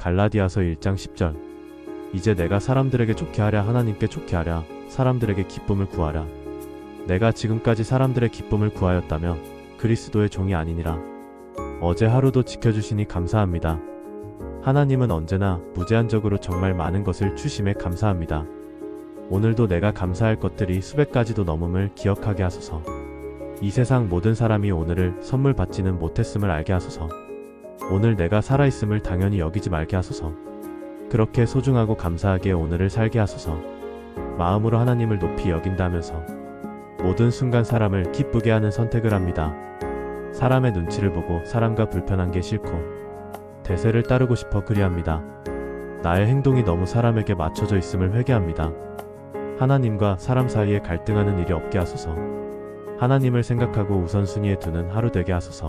갈라디아서 1장 10절. 이제 내가 사람들에게 좋게 하랴 하나님께 좋게 하랴 사람들에게 기쁨을 구하랴. 내가 지금까지 사람들의 기쁨을 구하였다며 그리스도의 종이 아니니라. 어제 하루도 지켜주시니 감사합니다. 하나님은 언제나 무제한적으로 정말 많은 것을 주심에 감사합니다. 오늘도 내가 감사할 것들이 수백 가지도 넘음을 기억하게 하소서. 이 세상 모든 사람이 오늘을 선물 받지는 못했음을 알게 하소서. 오늘 내가 살아있음을 당연히 여기지 말게 하소서. 그렇게 소중하고 감사하게 오늘을 살게 하소서. 마음으로 하나님을 높이 여긴다면서 모든 순간 사람을 기쁘게 하는 선택을 합니다. 사람의 눈치를 보고 사람과 불편한 게 싫고 대세를 따르고 싶어 그리합니다. 나의 행동이 너무 사람에게 맞춰져 있음을 회개합니다. 하나님과 사람 사이에 갈등하는 일이 없게 하소서. 하나님을 생각하고 우선순위에 두는 하루 되게 하소서.